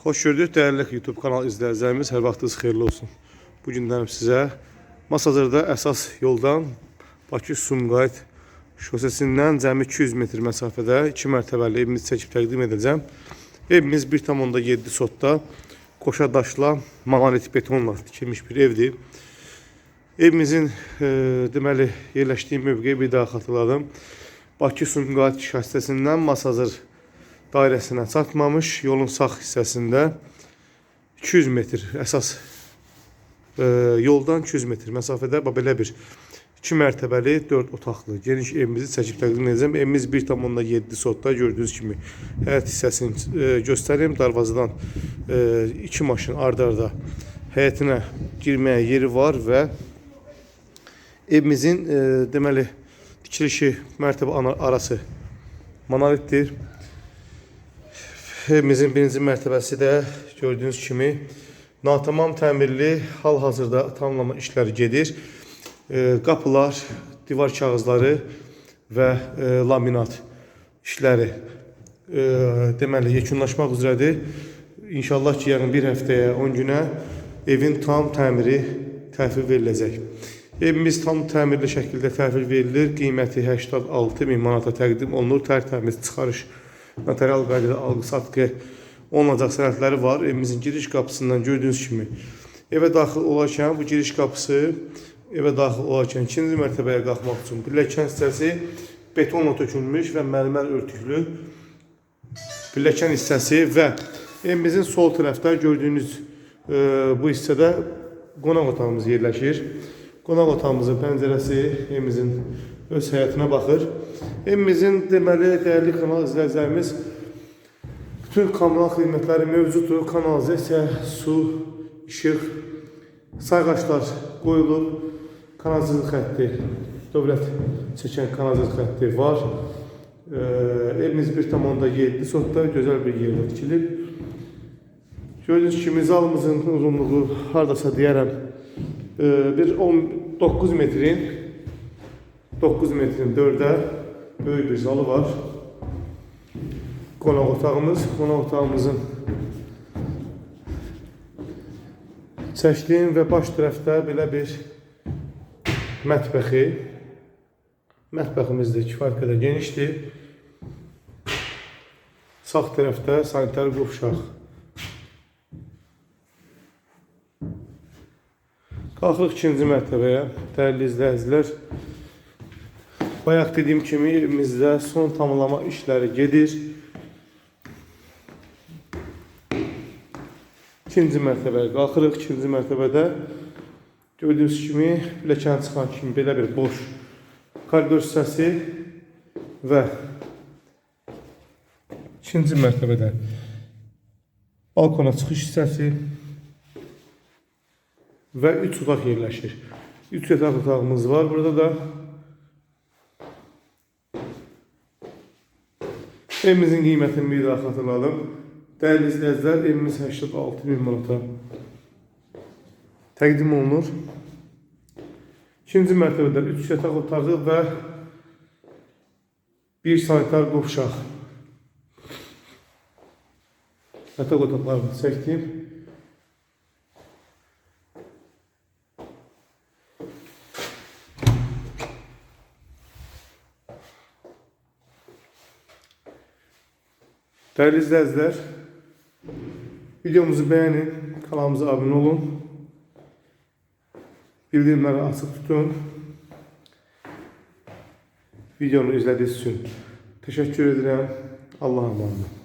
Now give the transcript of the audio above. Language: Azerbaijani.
Xoş gördük dəyərli YouTube kanal izləyicilərimiz. Hər vaxtınız xeyirli olsun. Bu gündən sizə Masazırda əsas yoldan Bakı Sumqayıt şosesindən cəmi 200 metr məsafədə 2 mərtəbəli evimizi çəkib təqdim edəcəm. Evimiz 1,7 sotda qoşa daşla monolit betonla tikilmiş bir evdir. Evimizin e, deməli yerləşdiyi mövqeyi bir daha xatırladım. Bakı Sumqayıt şəxsəsindən Masazır dairəsinə çatmamış yolun sağ hissəsində 200 metr əsas e, yoldan 200 metr məsafədə belə bir 2 mərtəbəli 4 otaqlı geniş evimizi çəkib təqdim edəcəm. Evimiz 1,7 sotda gördüyünüz kimi həyət hissəsini e, göstərim. Darvazadan 2 maşın ardarda həyətinə girməyə yeri var və evimizin e, deməli dikilişi mərtəbə arası monolitdir. Evimizin birinci mərtəbəsi də gördüyünüz kimi natamam təmirli, hal-hazırda tamamlama işləri gedir. E, qapılar, divar kağızları və e, laminat işləri e, deməli yekunlaşmaq üzrədir. İnşallah ki, yəni bir həftəyə, 10 günə evin tam təmiri təhvil veriləcək. Evimiz tam təmirli şəkildə təhvil verilir. Qiyməti 86 min manata təqdim olunur. Tərtəmiz çıxarış notarial qaydada alqı-satqı olunacaq sənədləri var. Evimizin giriş qapısından gördüyünüz kimi evə daxil olarkən bu giriş qapısı evə daxil olarkən ikinci mərtəbəyə qalxmaq üçün pilləkən hissəsi betonla tökülmüş və mərmər örtüklü pilləkən hissəsi və evimizin sol tərəfdə gördüyünüz e, bu hissədə qonaq otağımız yerləşir. Qonaq otağımızın pəncərəsi evimizin öz həyətinə baxır. Evimizin deməli dəyərli kanal izləyicilərimiz bütün kommunal xidmətləri mövcuddur. Kanalizasiya, su, işıq, sayğaçlar qoyulub. Kanalizasiya xətti, dövlət çəkən kanalizasiya xətti var. Ee, evimiz 1,7 sotda gözəl bir yerdə tikilib. Gördüyünüz kimi zalımızın uzunluğu hardasa deyərəm e, bir 19 metrin 9 metrin 4'ə böyük bir zalı var. Qonaq otağımız, qonaq otağımızın çəkdiyim və baş tərəfdə belə bir mətbəxi. Mətbəximiz də kifayət qədər genişdir. Sağ tərəfdə sanitar qovşaq. Qalxırıq ikinci mərtəbəyə. Dəyərli izləyicilər, bayaq dediyim kimi evimizdə son tamamlama işləri gedir. İkinci mərtəbəyə qalxırıq. İkinci mərtəbədə gördüyünüz kimi pilləkən çıxan kimi belə bir boş koridor hissəsi və ikinci mərtəbədə balkona çıxış hissəsi və 3 otaq yerləşir. 3 yataq otağımız var. Burada da evimizin qiymətini bir daha xatırlayalım. Dəyərli izləyicilər, evimiz 86 min manata təqdim olunur. İkinci mərtəbədə 3 yataq otağı və bir sanitar qovşaq. Yataq otaqlarını çəkdim. Değerli izleyiciler, videomuzu beğenin, kanalımıza abone olun. Bildirimleri açık tutun. Videonu izlediğiniz için teşekkür ederim. Allah'a emanet olun.